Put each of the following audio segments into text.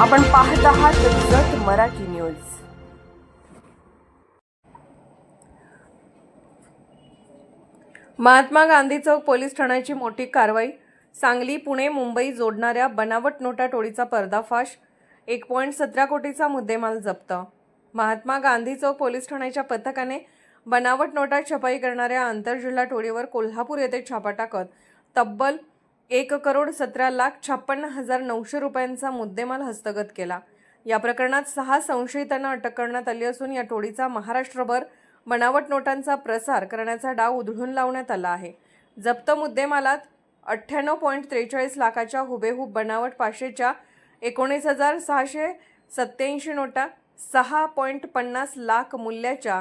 आपण पाहत आहात जत मराठी न्यूज. महात्मा गांधी चौक पोलीस ठाण्याची मोठी कारवाई. सांगली पुणे मुंबई जोडणाऱ्या बनावट नोटा टोळीचा पर्दाफाश. एक पॉईंट सतरा कोटीचा मुद्देमाल जप्त. महात्मा गांधी चौक पोलीस ठाण्याच्या पथकाने बनावट नोटा छपाई करणाऱ्या आंतरजिल्हा टोळीवर कोल्हापूर येथे छापा टाकत तब्बल एक करोड सतरा लाख छप्पन्न हजार नऊशे रुपयांचा मुद्देमाल हस्तगत केला. या प्रकरणात सहा संशयितांना अटक करण्यात आली असून या टोळीचा महाराष्ट्रभर बनावट नोटांचा प्रसार करण्याचा डाव उधळून लावण्यात आला आहे. जप्त मुद्देमालात अठ्ठ्याण्णव पॉईंट त्रेचाळीस लाखाच्या हुबेहूब बनावट पाचशेच्या एकोणीस हजार सहाशे सत्याऐंशी नोटा सहा पॉईंट पन्नास लाख मूल्याच्या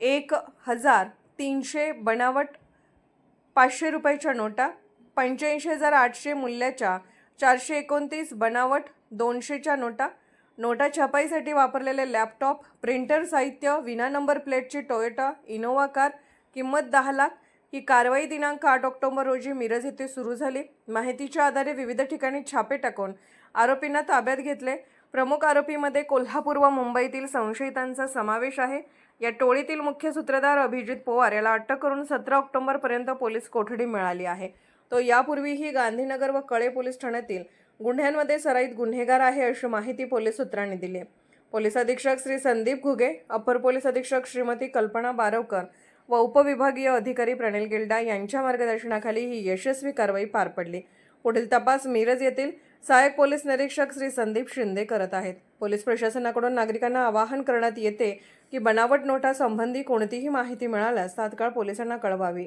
एक हजार तीनशे बनावट पाचशे रुपयाच्या नोटा पंच्याऐंशी हजार आठशे मूल्याच्या चारशे एकोणतीस बनावट दोनशेच्या नोटा नोटा छपाईसाठी वापरलेले लॅपटॉप प्रिंटर साहित्य विना नंबर प्लेटची टोयोटा इनोवा कार किंमत दहा लाख ही कारवाई दिनांक आठ ऑक्टोबर रोजी मिरज येथे सुरू झाली. माहितीच्या आधारे विविध ठिकाणी छापे टाकून आरोपींना ताब्यात घेतले. प्रमुख आरोपीमध्ये कोल्हापूर व मुंबईतील संशयितांचा समावेश आहे. या टोळीतील मुख्य सूत्रधार अभिजित पवार याला अटक करून सतरा ऑक्टोबरपर्यंत पोलीस कोठडी मिळाली आहे. तो यापूर्वीही गांधीनगर व कळे पोलीस ठाण्यातील गुन्ह्यांमध्ये सराईत गुन्हेगार आहे अशी माहिती पोलीस सूत्रांनी दिली पोलीस अधीक्षक श्री संदीप घुगे अपर पोलीस अधीक्षक श्रीमती कल्पना बारवकर व उपविभागीय अधिकारी प्रणिल गिल्डा यांच्या मार्गदर्शनाखाली ही यशस्वी कारवाई पार पडली. पुढील तपास मिरज येथील सहाय्यक पोलीस निरीक्षक श्री संदीप शिंदे करत आहेत. पोलीस प्रशासनाकडून नागरिकांना आवाहन करण्यात येते की बनावट नोटा संबंधी कोणतीही माहिती मिळाल्यास तात्काळ पोलिसांना कळवावी.